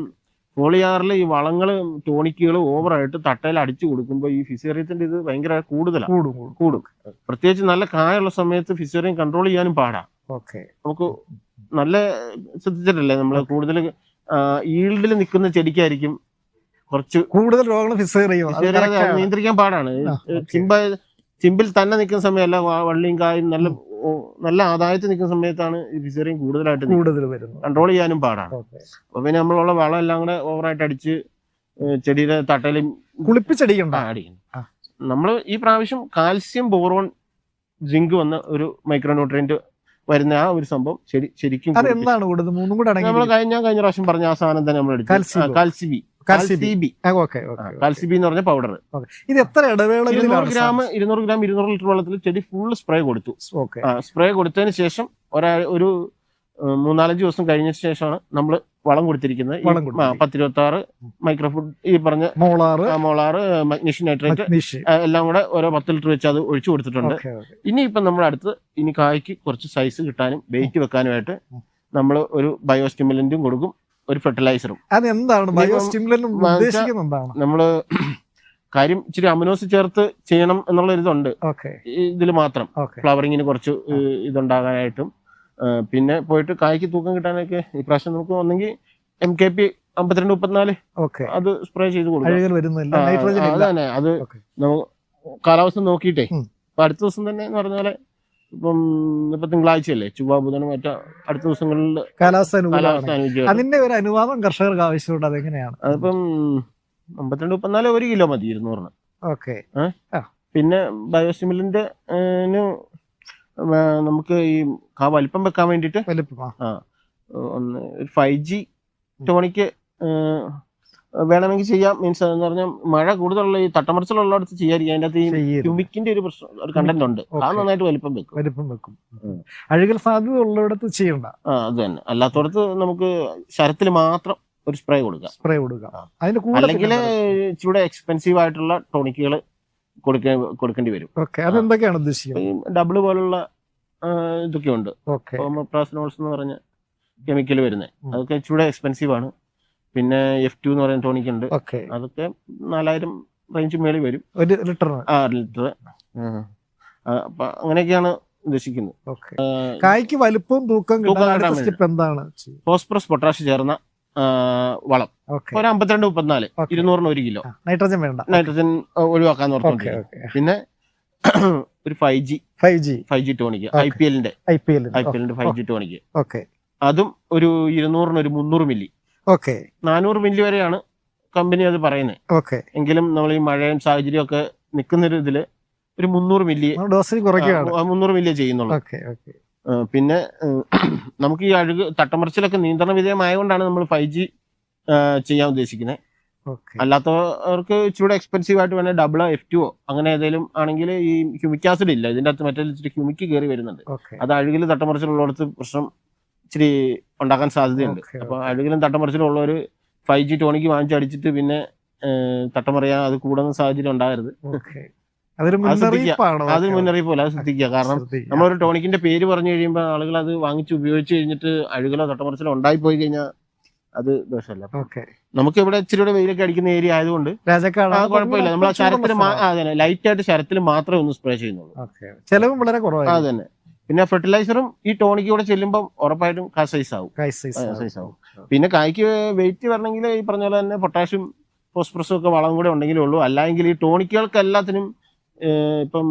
പോളിയാറിൽ ഈ വളങ്ങൾ ടോണിക്കുകൾ ഓവറായിട്ട് തട്ടയിൽ അടിച്ചു കൊടുക്കുമ്പോൾ ഈ ഫിസേറിയത്തിന്റെ ഇത് ഭയങ്കര കൂടുതലാണ് കൂടും കൂടും. പ്രത്യേകിച്ച് നല്ല കായുള്ള സമയത്ത് ഫിസേറിയം കൺട്രോൾ ചെയ്യാനും പാടാ. ഓക്കെ. നമുക്ക് നല്ല ശ്രദ്ധിച്ചിട്ടില്ലേ നമ്മൾ കൂടുതൽ ഈൽഡിൽ നിൽക്കുന്ന ചെടിക്കായിരിക്കും കുറച്ച് കൂടുതൽ രോഗങ്ങൾ. നിയന്ത്രിക്കാൻ പാടാണ്. ചിമ്പ ചിമ്പിൽ തന്നെ നിൽക്കുന്ന സമയമല്ല വള്ളിയും കായും നല്ല നല്ല ആദായത്തിൽ നിൽക്കുന്ന സമയത്താണ് ഈ ഫിസറിയും കൂടുതലായിട്ട് കൂടുതൽ വരുന്നു കൺട്രോൾ ചെയ്യാനും പാടാണ്. അപ്പൊ പിന്നെ നമ്മളുള്ള വളം എല്ലാം കൂടെ ഓവറായിട്ട് അടിച്ച് ചെടിയുടെ തട്ടലും കുളിപ്പിച്ചടിക്കണ്ട? നമ്മൾ. നമ്മൾ ഈ പ്രാവശ്യം കാൽസ്യം ബോറോൺ ജിങ്ക് വന്ന ഒരു മൈക്രോന്യൂട്രിയന്റ് വരുന്ന ആ ഒരു സംഭവം ശരി ശരിക്കും അത് എന്താണ് കൂടുതൽ മൂന്നും കൂടെ നമ്മൾ കഴിഞ്ഞ കഴിഞ്ഞ പ്രാവശ്യം പറഞ്ഞ ആ സാധനം തന്നെ നമ്മൾ എടുക്കും കാൽസ്യം. കാൽസിബി. കാൽസിബി എന്ന് പറഞ്ഞ പൗഡർ ഇത് എത്ര ഇടവേളകളിലാണ് ഗ്രാം ഇരുന്നൂറ് ഗ്രാം ഇരുന്നൂറ് ലിറ്റർ വെള്ളത്തിൽ ചെടി ഫുൾ സ്പ്രേ കൊടുത്തു. സ്പ്രേ കൊടുത്തതിന് ശേഷം ഒരാ ഒരു മൂന്നാലഞ്ച് ദിവസം കഴിഞ്ഞ ശേഷമാണ് നമ്മൾ വളം കൊടുത്തിരിക്കുന്നത്. പത്തിരുപത്തി ആറ് മൈക്രോഫുഡ് ഈ പറഞ്ഞ മോളാറ്. മോളാറ് മഗ്നീഷ്യം നൈട്രേറ്റ് എല്ലാം കൂടെ ഓരോ പത്ത് ലിറ്റർ വെച്ച് അത് ഒഴിച്ചു കൊടുത്തിട്ടുണ്ട്. ഇനി ഇപ്പം നമ്മുടെ അടുത്ത് ഇനി കായ്ക്ക് കുറച്ച് സൈസ് കിട്ടാനും വെയിറ്റ് വെക്കാനുമായിട്ട് നമ്മൾ ഒരു ബയോസ്റ്റിമുലന്റും കൊടുക്കും. ഒരു ഫെർട്ടിലൈസറും അതെന്താണ്? ഉദ്ദേശിക്കുന്നത് നമ്മൾ കാര്യം ഇച്ചിരി അമിനോസ് ചേർത്ത് ചെയ്യണം എന്നുള്ള ഇതുണ്ട്. ഇതിൽ മാത്രം. ഫ്ലവറിങ്ങിന് കുറച്ച് ഇതുണ്ടാകാനായിട്ടും. പിന്നെ പോയിട്ട് കായ്ക്ക് തൂക്കം കിട്ടാനൊക്കെ ഈ പ്രാവശ്യം നമുക്ക് ഒന്നെങ്കിൽ എം കെ പി അമ്പത്തിരണ്ട് മുപ്പത്തിനാല് ഓക്കെ. അത് സ്പ്രേ ചെയ്ത് കൊടുക്കും. അത് കാലാവസ്ഥ നോക്കിയിട്ടേ. അടുത്ത ദിവസം തന്നെ എന്ന് പറഞ്ഞ പോലെ ഇപ്പം ഇപ്പൊ തിങ്കളാഴ്ചയല്ലേ? ചൊവ്വ ബുധനും മറ്റ അടുത്ത ദിവസങ്ങളിൽ കാലാവസ്ഥ കാലാവസ്ഥ അനുകൂലമാണ്. അതിന്റെ ഒരു അനുവാദം കർഷകർക്ക് ആവശ്യമുണ്ട് അതെങ്ങനെയാണ്? അതിപ്പം അമ്പത്തിരണ്ട് മുപ്പത്തിനാല് ഒരു കിലോ മതി ഇരുന്നൂറിന്. ഓക്കെ. പിന്നെ ബയോസിമിലിന്റെ നമുക്ക് ഈ ആ വലിപ്പം വെക്കാൻ വേണ്ടിട്ട് വലിപ്പം ആ, ഒന്ന് ഫൈവ് ജി ടോണിക്ക് വേണമെങ്കിൽ ചെയ്യാം. മീൻസ് എന്ന് പറഞ്ഞാൽ മഴ കൂടുതലുള്ള ഈ തട്ടമറിച്ചിലുള്ളിടത്ത് ചെയ്യാതിരിക്കും അതിന്റെ അകത്ത് ഈ. ഹ്യൂമിക്കിന്റെ ഒരു പ്രശ്നം ഒരു കണ്ടന്റ് ഉണ്ട്. അത്. നന്നായിട്ട് വലിപ്പം വെക്കും. വലിപ്പം വെക്കും. അഴുകൽ സാധ്യത ഉള്ളിടത്ത് ചെയ്യണ്ട. ആ അത് തന്നെ. അല്ലാത്തടത്ത് നമുക്ക് ശരത്തിൽ മാത്രം ഒരു സ്പ്രേ കൊടുക്കാം. സ്പ്രേ കൊടുക്കുക. അതിന്റെ അല്ലെങ്കിൽ ഇച്ചിരി എക്സ്പെൻസീവ് ആയിട്ടുള്ള ടോണിക്കുകൾ കൊടുക്ക കൊടുക്കേണ്ടി വരും. ഓക്കെ അതെന്തൊക്കെയാണ് ഉദ്ദേശിക്കുന്നത്? ഡബിൾ പോലുള്ള ഇതൊക്കെ ഉണ്ട് ഹോമോപ്രാസിനോൾസ് എന്ന് പറഞ്ഞ കെമിക്കൽ വരുന്നത്. അതൊക്കെ ഇച്ചിരി എക്സ്പെൻസീവ് ആണ്. പിന്നെ എഫ് ടു എന്ന് പറയുന്ന ടോണിക് ഉണ്ട്. ഓക്കെ അതൊക്കെ നാലായിരം റേഞ്ച് മേളിൽ വരും. ഒരു ലിറ്റർ ആ ലിറ്റർ അപ്പൊ അങ്ങനെയൊക്കെയാണ് ഉദ്ദേശിക്കുന്നത്. കായ്ക്ക് വലിപ്പവും തൂക്കം സ്റ്റെപ്പ് എന്താണ്? ഫോസ്ഫറസ് പൊട്ടാഷ് ചേർന്ന വളം. ഒരു അമ്പത്തിരണ്ട് മുപ്പത്തിനാല്. ഇരുന്നൂറിന് ഒരു കിലോ. നൈട്രജൻ വേണ്ട. നൈട്രജൻ ഒഴിവാക്കാന്ന് പറഞ്ഞു പിന്നെ ഒരു five G five G five G tonic. I P എല്ലിന്റെ I P L I P എല്ലിന്റെ ഫൈവ് ജി ടോണിക്ക് ഓക്കെ അതും ഒരു ഇരുന്നൂറിന് ഒരു മുന്നൂറ് മില്ലി ഓക്കെ. നാനൂറ് മില്ലി വരെയാണ് കമ്പനി അത് പറയുന്നത്. ഓക്കെ. എങ്കിലും നമ്മൾ ഈ മഴയും സാഹചര്യം ഒക്കെ നിൽക്കുന്ന ഒരു ഇതിൽ ഒരു മുന്നൂറ് മില്ലി ഡോസിൽ കുറയ്ക്കുകയാണ്. ആ, മുന്നൂറ് മില്ലി ചെയ്യുന്നുള്ളൂ. Okay okay. പിന്നെ നമുക്ക് ഈ അഴുക് തട്ടമറിച്ചിലൊക്കെ നിയന്ത്രണ വിധേയമായതുകൊണ്ടാണ് നമ്മൾ ഫൈവ് ജി ചെയ്യാൻ ഉദ്ദേശിക്കുന്നത്. അല്ലാത്തവർക്ക് ഇച്ചിരി എക്സ്പെൻസീവ് ആയിട്ട് വേണേൽ ഡബിൾ എഫ് ടു അങ്ങനെ ഏതെങ്കിലും ആണെങ്കിൽ ഈ ഹ്യൂമിക് ആസിഡ് ഇല്ല. ഇതിന്റെ അകത്ത് മറ്റേ ഇച്ചിരി ഹ്യൂമിക്ക് കയറി വരുന്നുണ്ട്. അത് അഴുകിൽ തട്ടമറിച്ചിലുള്ളടത്ത് പ്രശ്നം ഇച്ചിരി ഉണ്ടാക്കാൻ സാധ്യതയുണ്ട്. അപ്പൊ തട്ടമറിച്ചിലും ഒരു ഫൈവ് ജി ടോണിക്ക് വാങ്ങിച്ചടിച്ചിട്ട് പിന്നെ തട്ടമറിയാൻ അത് കൂടുന്ന സാഹചര്യം ഉണ്ടാകരുത്. അതൊരു അത്. മുന്നറിയിപ്പാണ് അത് മുന്നറിയിപ്പ് പോലെ അത് ശ്രദ്ധിക്കുക. കാരണം നമ്മളൊരു ടോണിക്കിന്റെ പേര് പറഞ്ഞു കഴിയുമ്പോൾ ആളുകൾ അത് വാങ്ങിച്ച് ഉപയോഗിച്ച് കഴിഞ്ഞിട്ട് അഴുകലോ തട്ടമറിച്ചിലോ ഉണ്ടായിപ്പോയി കഴിഞ്ഞാൽ അത് ദോഷമല്ല. നമുക്ക് ഇവിടെ ഇച്ചിരി കൂടെ വെയിലൊക്കെ അടിക്കുന്ന ഏരിയ ആയതുകൊണ്ട് കുഴപ്പമില്ല. നമ്മൾ ശരത്തിൽ ലൈറ്റ് ആയിട്ട് ശരത്തിൽ മാത്രമേ ഒന്ന് സ്പ്രേ ചെയ്യുന്നുള്ളൂ. ചെലവും വളരെ കുറവാണ് കുറവാണ് തന്നെ പിന്നെ ഫെർട്ടിലൈസറും ഈ ടോണിക്ക് കൂടെ ചെല്ലുമ്പോൾ ഉറപ്പായിട്ടും കാ സൈസ് ആവും. സൈസ് ആവും. പിന്നെ കായ്ക്ക് വെയിറ്റ് വരണമെങ്കിൽ ഈ പറഞ്ഞ പോലെ തന്നെ പൊട്ടാഷ്യം ഫോസ്ഫറസും ഒക്കെ വളം കൂടെ ഉണ്ടെങ്കിലേ ഉള്ളൂ. അല്ലെങ്കിൽ ഈ ടോണിക്കുകൾക്ക് എല്ലാത്തിനും ഇപ്പം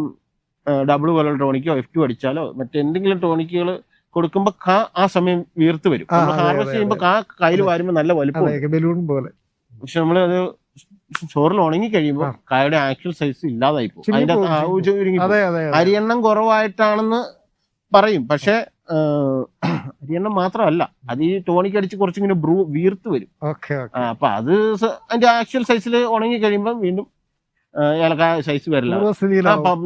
ഡബിൾ പോലുള്ള ടോണിക്കോ എഫ് ടു അടിച്ചാലോ മറ്റെന്തെങ്കിലും ടോണിക്കുകൾ കൊടുക്കുമ്പോൾ കാ ആ സമയം വീർത്ത് വരും. ഹാർവെസ്റ്റ് ചെയ്യുമ്പോൾ കാ കയ്യിൽ വരുമ്പോൾ നല്ല വലുപ്പം ബലൂൺ പോലെ. പക്ഷെ നമ്മൾ അത് ചോറിൽ ഉണങ്ങി കഴിയുമ്പോൾ കായയുടെ കായുടെ ആക്ച്വൽ സൈസ് ഇല്ലാതായി പോകും. അതിന്റെ. അരിയെണ്ണം കുറവായിട്ടാണെന്ന് പറയും. പക്ഷെ അരിയെണ്ണം മാത്രമല്ല. അത് ഈ ടോണിക്ക് അടിച്ച് കുറച്ചിങ്ങനെ ബ്രൂ വീർത്ത് വരും. അപ്പൊ അത് അതിന്റെ ആക്ച്വൽ സൈസിൽ ഉണങ്ങി കഴിയുമ്പോൾ വീണ്ടും ഏലക്കായ സൈസ് വരില്ല.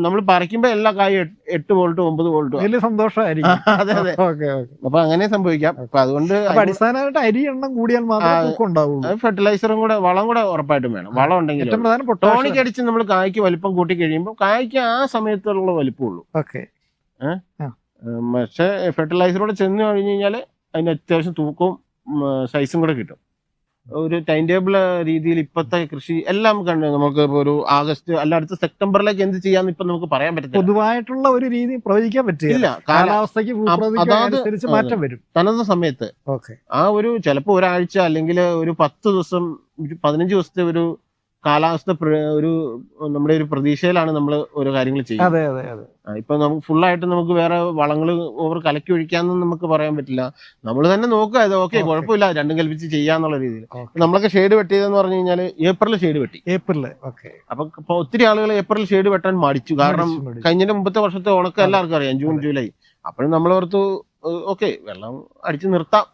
നമ്മൾ പറിക്കുമ്പോ എല്ലാ കായും എട്ട്- വോൾട്ട് ഒമ്പത് വോൾട്ട്. വലിയ സന്തോഷമായിരിക്കും. അതെ അതെ. അപ്പൊ അങ്ങനെ സംഭവിക്കാം. അപ്പൊ അതുകൊണ്ട് അടിസ്ഥാനമായിട്ട് അരി എണ്ണം കൂടിയാൽ മാത്രമേ ഫെർട്ടിലൈസറും കൂടെ വളം കൂടെ ഉറപ്പായിട്ടും വേണം. വളം ഉണ്ടെങ്കിൽ ടോണിക്ക് അടിച്ച് നമ്മൾ കായ്ക്ക് വലിപ്പം കൂട്ടി കഴിയുമ്പോൾ കായ്ക്ക് ആ സമയത്തുള്ള വലിപ്പമുള്ളൂ. ഓക്കെ. ഉം, പക്ഷേ ഫെർട്ടിലൈസറോടെ ചെന്ന് കഴിഞ്ഞ് കഴിഞ്ഞാൽ അതിന് അത്യാവശ്യം തൂക്കവും സൈസും കൂടെ കിട്ടും. ഒരു ടൈം ടേബിൾ രീതിയിൽ ഇപ്പോഴത്തെ കൃഷി എല്ലാം കണ്ട് നമുക്ക് ഒരു ആഗസ്റ്റ് അല്ല അടുത്ത സെപ്റ്റംബറിലേക്ക് എന്ത് ചെയ്യാന്ന് ഇപ്പൊ നമുക്ക് പറയാൻ പറ്റില്ല പൊതുവായിട്ടുള്ള ഒരു രീതി പ്രവചിക്കാൻ പറ്റില്ല. കാലാവസ്ഥയ്ക്ക് അതാത് മാറ്റം വരും. തനത് സമയത്ത് ഓക്കെ. ആ ഒരു ചിലപ്പോൾ ഒരാഴ്ച അല്ലെങ്കിൽ ഒരു പത്ത് ദിവസം പതിനഞ്ച് ദിവസത്തെ ഒരു കാലാവസ്ഥ ഒരു നമ്മുടെ ഒരു പ്രതീക്ഷയിലാണ് നമ്മൾ ഓരോ കാര്യങ്ങൾ ചെയ്യുന്നത്. അതെ അതെ അതെ. ഇപ്പൊ നമുക്ക് ഫുള്ളായിട്ട് നമുക്ക് വേറെ വളങ്ങൾ ഓവർ കലക്കി ഒഴിക്കാന്നും നമുക്ക് പറയാൻ പറ്റില്ല. നമ്മൾ തന്നെ നോക്കുക ഇത് ഓക്കെ കുഴപ്പമില്ല രണ്ടും കൽപ്പിച്ച് ചെയ്യാന്നുള്ള രീതിയിൽ. നമ്മളൊക്കെ ഷെയ്ഡ് വെട്ടിയതെന്ന് പറഞ്ഞു കഴിഞ്ഞാൽ ഏപ്രിൽ ഷെയ്ഡ് വെട്ടി. ഏപ്രിൽ ഓക്കെ അപ്പൊ ഇപ്പൊ ഒത്തിരി ആളുകൾ ഏപ്രിൽ ഷെയ്ഡ് വെട്ടാൻ മടിച്ചു. കാരണം മടിച്ചു, മടിച്ചു. കഴിഞ്ഞ മുമ്പത്തെ വർഷത്തെ ഉണക്കം എല്ലാവർക്കും അറിയാം ജൂൺ ജൂലൈ. അപ്പോഴും നമ്മൾ ഓർത്തു ഓക്കെ വെള്ളം അടിച്ചു നിർത്താം.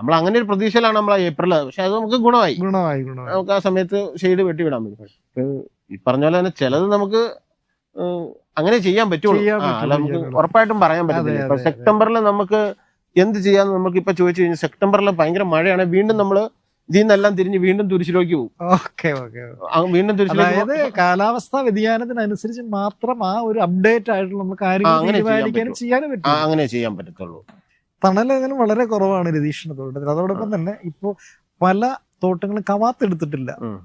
നമ്മൾ അങ്ങനെ ഒരു പ്രതീക്ഷയിലാണ് നമ്മൾ ഏപ്രിൽ പക്ഷെ അത് നമുക്ക് ഗുണമായി. ഗുണമായി ഗുണമായി. നമുക്ക് ആ സമയത്ത് ഷെയ്ഡ് വെട്ടി വിടാൻ പറ്റും ഈ പറഞ്ഞ പോലെ തന്നെ ചിലത് നമുക്ക് അങ്ങനെ ചെയ്യാൻ പറ്റുള്ളൂ. അല്ല നമുക്ക് ഉറപ്പായിട്ടും പറയാൻ പറ്റില്ല ഇപ്പൊ സെപ്റ്റംബറിൽ നമുക്ക് എന്ത് ചെയ്യാന്ന് നമുക്ക് ഇപ്പൊ ചോദിച്ചു കഴിഞ്ഞാൽ സെപ്റ്റംബറിൽ ഭയങ്കര മഴയാണ്. വീണ്ടും നമ്മൾ ഇതിൽ നിന്നെല്ലാം തിരിഞ്ഞ് വീണ്ടും തുരിശിലേക്ക് പോകും. വീണ്ടും അതായത് കാലാവസ്ഥ വ്യതിയാനത്തിനനുസരിച്ച് മാത്രം ആ ഒരു അപ്ഡേറ്റ് ആയിട്ടുള്ള നമുക്ക് കാര്യങ്ങൾ അങ്ങനെ ചെയ്യാൻ തീരുമാനിക്കാനും ചെയ്യാനും പറ്റും അങ്ങനെ ചെയ്യാൻ പറ്റത്തുള്ളൂ. തണലേഖനം വളരെ കുറവാണ് രതീഷിന്റെ തോട്ടത്തിൽ. അതോടൊപ്പം തന്നെ ഇപ്പോൾ പല തോട്ടങ്ങളും കവാത്ത് എടുത്തിട്ടില്ല. ഉം.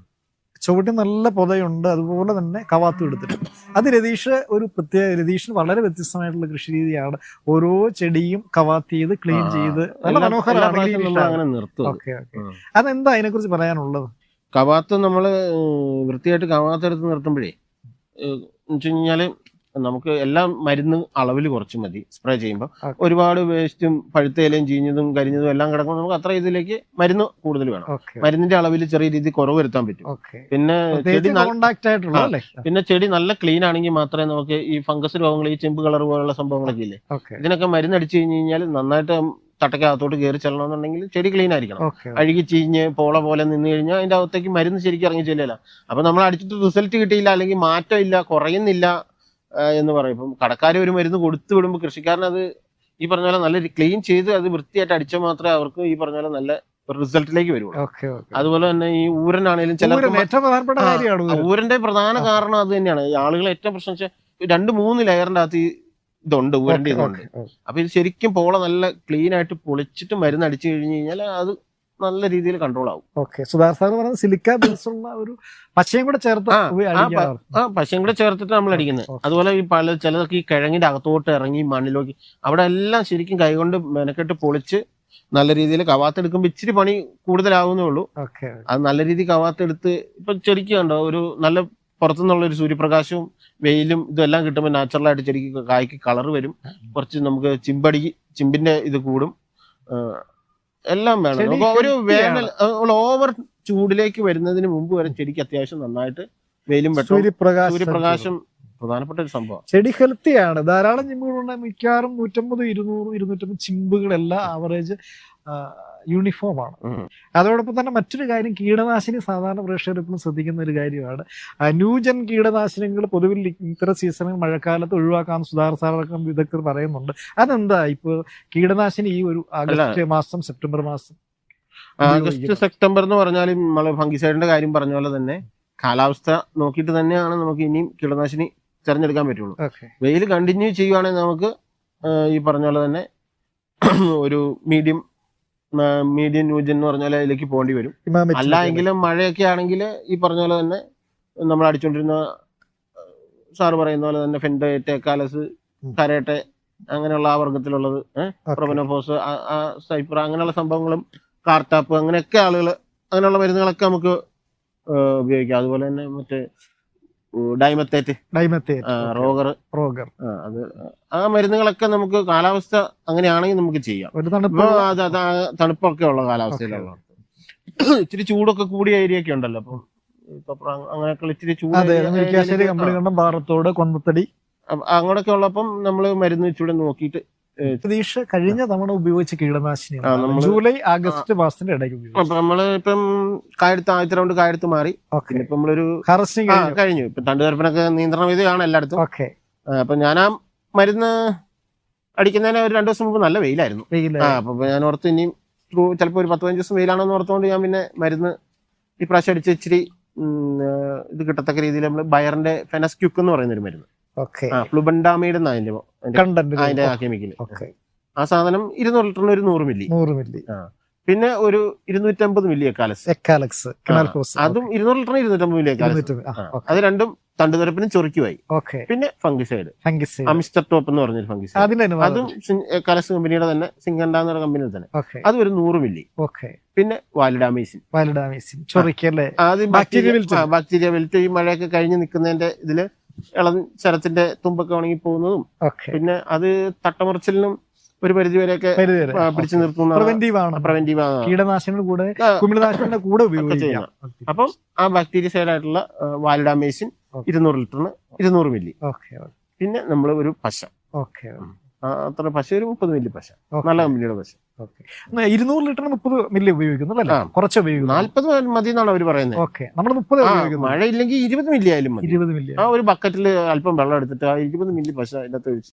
ചുവട്ടി നല്ല പൊതയുണ്ട് അതുപോലെ തന്നെ കവാത്തും എടുത്തിട്ടുണ്ട്. അത് രതീഷ് ഒരു പ്രത്യേക രതീഷിന് വളരെ വ്യത്യസ്തമായിട്ടുള്ള കൃഷി രീതിയാണ്. ഓരോ ചെടിയും കവാത്ത് ചെയ്ത് ക്ലീൻ ചെയ്ത് നല്ല മനോഹരമാണ് അതെന്താ അതിനെ കുറിച്ച് പറയാനുള്ളത്? കവാത്ത് നമ്മൾ വൃത്തിയായിട്ട് കവാത്ത് എടുത്ത് നിർത്തുമ്പോഴേ വെച്ച് കഴിഞ്ഞാൽ നമുക്ക് എല്ലാം മരുന്ന് അളവിൽ കുറച്ച് മതി സ്പ്രേ ചെയ്യുമ്പോൾ ഒരുപാട് വേസ്റ്റും പഴുത്ത ഇലയും ചീഞ്ഞതും കരിഞ്ഞതും എല്ലാം കിടക്കുമ്പോൾ നമുക്ക് അത്ര ഇതിലേക്ക് മരുന്ന് കൂടുതൽ വേണം. മരുന്നിന്റെ അളവിൽ ചെറിയ രീതിയിൽ കുറവ് വരുത്താൻ പറ്റും. പിന്നെ ചെടി പിന്നെ ചെടി നല്ല ക്ലീൻ ആണെങ്കിൽ മാത്രമേ നമുക്ക് ഈ ഫംഗസ് രോഗങ്ങൾ ഈ ചെമ്പ് കളർ പോലുള്ള സംഭവങ്ങളൊക്കെ ഇല്ലേ? ഇതിനൊക്കെ മരുന്ന് അടിച്ചു കഴിഞ്ഞ് കഴിഞ്ഞാൽ നന്നായിട്ട് തട്ടക്കകത്തോട്ട് കയറി ചെല്ലണമെന്നുണ്ടെങ്കിൽ ചെടി ക്ലീൻ ആയിരിക്കണം. അഴുകി ചീഞ്ഞ് പോള പോലെ നിന്ന് കഴിഞ്ഞാൽ അതിന്റെ അകത്തേക്ക് മരുന്ന് ശരിക്കും ഇറങ്ങി ചെല്ലല അപ്പൊ നമ്മൾ അടിച്ചിട്ട് റിസൾട്ട് കിട്ടിയില്ല അല്ലെങ്കിൽ മാറ്റമില്ല കുറയുന്നില്ല എന്ന് പറയും. ഇപ്പം കടക്കാർ ഒരു മരുന്ന് കൊടുത്തു വിടുമ്പോൾ കൃഷിക്കാരനത് ഈ പറഞ്ഞ പോലെ നല്ല ക്ലീൻ ചെയ്ത് അത് വൃത്തിയായിട്ട് അടിച്ചാൽ മാത്രമേ അവർക്ക് ഈ പറഞ്ഞ പോലെ നല്ല റിസൾട്ടിലേക്ക് വരുള്ളൂ. അതുപോലെ തന്നെ ഈ ഊരനാണേലും ഊരം. ഊരന്റെ പ്രധാന കാരണം അത് തന്നെയാണ്. ആളുകൾ ഏറ്റവും പ്രശ്നം വെച്ചാൽ രണ്ട് മൂന്ന് ലെയറിന്റെ അകത്ത് ഇതുണ്ട് ഊരന്റെ ഇതുണ്ട്. അപ്പൊ ഇത് ശരിക്കും പോള നല്ല ക്ലീൻ ആയിട്ട് പൊളിച്ചിട്ട് മരുന്ന് അടിച്ചു കഴിഞ്ഞു കഴിഞ്ഞാൽ അത് നല്ല രീതിയിൽ കൺട്രോൾ ആവും. ഓക്കെ. സുധാകർ സാർ പറഞ്ഞത് സിലിക്ക ബേസുള്ള ഒരു പശയും കൂടെ ചേർത്ത് ആ, പശയും കൂടെ ചേർത്തിട്ട് നമ്മൾ അടിക്കുന്നത്. അതുപോലെ ഈ പല ചിലതൊക്കെ ഈ കിഴങ്ങിന്റെ അകത്തോട്ട് ഇറങ്ങി മണ്ണിലേക്ക്. അവിടെ എല്ലാം ശരിക്കും കൈകൊണ്ട് മെനക്കെട്ട് പൊളിച്ച് നല്ല രീതിയിൽ കവാത്തെടുക്കുമ്പോൾ ഇച്ചിരി പണി കൂടുതലാവുന്നേ ഉള്ളൂ. അത് നല്ല രീതിയിൽ കവാത്തെടുത്ത് ഇപ്പൊ ചെടിക്ക് കണ്ടോ ഒരു നല്ല പുറത്തുനിന്നുള്ള ഒരു സൂര്യപ്രകാശവും വെയിലും ഇതെല്ലാം കിട്ടുമ്പോൾ നാച്ചുറലായിട്ട് ചെടിക്ക് കായ്ക്ക് കളർ വരും. കുറച്ച് നമുക്ക് ചിമ്പടി ചിമ്പിന്റെ ഇത് കൂടും. എല്ലാം വേണം. ഒരു വേനൽ ഓവർ ചൂടിലേക്ക് വരുന്നതിന് മുമ്പ് വരെ ചെടിക്ക് അത്യാവശ്യം നന്നായിട്ട് വെയിലും സൂര്യപ്രകാശം. സൂര്യപ്രകാശം പ്രധാനപ്പെട്ട ഒരു സംഭവം. ചെടി ഹെൽത്തിയാണ് ധാരാളം ചിമ്പുകളുണ്ട് മിക്കവാറും നൂറ്റമ്പത് ഇരുന്നൂറ് ഇരുന്നൂറ്റമ്പത് ചിമ്പുകളെല്ലാം ആവറേജ് യൂണിഫോം ആണ് അതോടൊപ്പം തന്നെ മറ്റൊരു കാര്യം കീടനാശിനി സാധാരണ പ്രേക്ഷകർ എപ്പോഴും ശ്രദ്ധിക്കുന്ന ഒരു കാര്യമാണ്. ന്യൂജൻ കീടനാശിനികൾ പൊതുവിൽ ഇത്തരം സീസണിൽ മഴക്കാലത്ത് ഒഴിവാക്കാൻ സുധാർ സാറക്കം വിദഗ്ധർ പറയുന്നുണ്ട്. അതെന്താ ഇപ്പൊ കീടനാശിനി ഈ ഒരു ആഗസ്റ്റ് മാസം സെപ്റ്റംബർ മാസം? ആഗസ്റ്റ് സെപ്റ്റംബർ എന്ന് പറഞ്ഞാൽ നമ്മൾ ഫംഗിസൈഡിന്റെ കാര്യം പറഞ്ഞ പോലെ തന്നെ കാലാവസ്ഥ നോക്കിയിട്ട് തന്നെയാണ് നമുക്ക് ഇനിയും കീടനാശിനി തിരഞ്ഞെടുക്കാൻ പറ്റുള്ളൂ. വെയിൽ കണ്ടിന്യൂ ചെയ്യുവാണെങ്കിൽ നമുക്ക് ഈ പറഞ്ഞ പോലെ തന്നെ ഒരു മീഡിയം മീഡിയം ന്യൂജൻ എന്ന് പറഞ്ഞാൽ അതിലേക്ക് പോകേണ്ടി വരും. അല്ല എങ്കിലും മഴയൊക്കെ ആണെങ്കിൽ ഈ പറഞ്ഞ പോലെ തന്നെ നമ്മൾ അടിച്ചുകൊണ്ടിരുന്ന സാറ് പറയുന്ന പോലെ തന്നെ ഫെൻഡേറ്റ് കാലസ്. കരേട്ടെ അങ്ങനെയുള്ള ആ വർഗത്തിലുള്ളത് പ്രൊബനോഫോസ് സൈപ്ര അങ്ങനെയുള്ള സംഭവങ്ങളും കാർട്ടാപ്പ് അങ്ങനെയൊക്കെ ആളുകൾ അങ്ങനെയുള്ള മരുന്നുകളൊക്കെ നമുക്ക് ഉപയോഗിക്കാം. അതുപോലെ തന്നെ മറ്റേ ഡൈമത്തേറ്റ്. ഡൈമത്തേറ്റ്. റോഗർ. റോഗർ. അത് ആ മരുന്നുകളൊക്കെ നമുക്ക് കാലാവസ്ഥ അങ്ങനെയാണെങ്കിൽ നമുക്ക് ചെയ്യാം. തണുപ്പൊക്കെ ഉള്ള കാലാവസ്ഥയിലുള്ള ഇച്ചിരി ചൂടൊക്കെ കൂടിയ ഏരിയ ഒക്കെ ഉണ്ടല്ലോ. അപ്പം അങ്ങനെയൊക്കെ ഇച്ചിരി ചൂട് കണ്ടം പാറത്തോട് കൊന്നത്തടി. ആ, അങ്ങോട്ടൊക്കെ ഉള്ളപ്പം നമ്മൾ മരുന്ന് ഇച്ചിരി നോക്കിയിട്ട് പ്രതീക്ഷ കഴിഞ്ഞ തവണ ഉപയോഗിച്ച കീടനാശിനി ജൂലൈ ആഗസ്റ്റ് മാസത്തിന്റെ ഇടയ്ക്ക് ഉപയോഗിച്ചു. നമ്മൾ ഇപ്പം കായെടുത്ത് ആദ്യത്തെ റൗണ്ട് കായെടുത്ത് മാറി. ഇപ്പൊ നമ്മളൊരു ഹാർവസ്റ്റിംഗ് കഴിഞ്ഞു. ഇപ്പൊ തണ്ടുതരപ്പിനൊക്കെ നിയന്ത്രണം കാണാം എല്ലായിടത്തും. ഓക്കെ. അപ്പൊ ഞാൻ ആ മരുന്ന് അടിക്കുന്നതിന് ഒരു രണ്ടു ദിവസം മുമ്പ് നല്ല വെയിലായിരുന്നു. അപ്പൊ ഞാൻ ഓർത്ത് ഇനിയും ചിലപ്പോ ഒരു പത്ത് പതിനഞ്ച് ദിവസം വെയിലാണെന്ന് ഓർത്തുകൊണ്ട് ഞാൻ പിന്നെ മരുന്ന് ഇപ്രാവശ്യം പ്രാവശ്യം അടിച്ച് ഇച്ചിരി ഇത് കിട്ടത്തക്ക രീതിയിൽ നമ്മൾ ബയറിന്റെ ഫെനസ്ക്യുക്ക് എന്ന് പറയുന്ന ഒരു മരുന്ന്. കണ്ടന്റ് അതിന്റെ ആ സാധനം ഇരുന്നൂറ് ലിറ്ററിന് ഒരു നൂറ് മില്ലി. നൂറ് മില്ലി. പിന്നെ ഒരു ഇരുന്നൂറ്റമ്പത് മില്ലി എക്കാലക്സ് എക്കാലക്സ് അതും ഇരുന്നൂറ് ലിറ്ററിന് ഇരുന്നൂറ്റമ്പത് മില്ലി എക്കാലക്സ് അത് രണ്ടും തണ്ടുതരപ്പിനും ചൊറിക്കുമായി ഓക്കെ. പിന്നെ ഫംഗിസൈഡ്. അമിസ്റ്റർ ടോപ്പ് എന്ന് പറഞ്ഞൊരു ഫംഗിസൈഡ്. അതിന്റെ അതും കലസ് കമ്പനിയുടെ തന്നെ സിംഗണ്ട എന്ന് പറഞ്ഞ കമ്പനിയുടെ തന്നെ. അത് ഒരു നൂറ് മില്ലി. ഓക്കെ. പിന്നെ വാലിഡാമേസിൻ. വാലിഡാമേസിൻ ചൊറിക്കല്ലേ ബാക്ടീരിയ വെൽറ്റ് ഈ മഴയൊക്കെ കഴിഞ്ഞ് നിൽക്കുന്നതിന്റെ ഇതിൽ ഇളം ശരത്തിന്റെ തുമ്പൊക്കെ ഉണങ്ങി പോകുന്നതും പിന്നെ അത് തട്ടമുറച്ചിലിനും ഒരു പരിധി വരെയൊക്കെ പിടിച്ചു നിർത്തുന്ന പ്രിവെന്റീവ് ആണ്. പ്രവെന്റീവ് കീടനാശിനിയുടെ കൂടെ ആ, കൂടെ ഉപയോഗിക്കാം. അപ്പം ആ ബാക്ടീരിയ സൈഡ് ആയിട്ടുള്ള വാലിഡാമേസിൻ. ഇരുന്നൂറ് ലിറ്ററിന് ഇരുന്നൂറ് മില്ലി പിന്നെ നമ്മൾ ഒരു പശ. ഓക്കെ. അത്ര പശ ഒരു മുപ്പത് മില്ലി പശ. നല്ല കമ്പനിയുടെ പശ. ഇരുന്നൂറ് ലിറ്ററിന് മുപ്പത് മില്ലി ഉപയോഗിക്കുന്നു അല്ലേ ആ. കുറച്ച് ഉപയോഗിക്കുന്നു. നാല്പത് മതി എന്നാണ് അവർ പറയുന്നത് ഓക്കെ. നമ്മൾ മുപ്പത് മഴ ഇല്ലെങ്കിൽ ഇരുപത് മില്ലി ആയാലും മതി. ഇരുപത് മില്ലി ആ ഒരു ബക്കറ്റിൽ അല്പം വെള്ളം എടുത്തിട്ട് ആ ഇരുപത് മില്ലി പശ അതിനകത്ത് ഒഴിച്ച്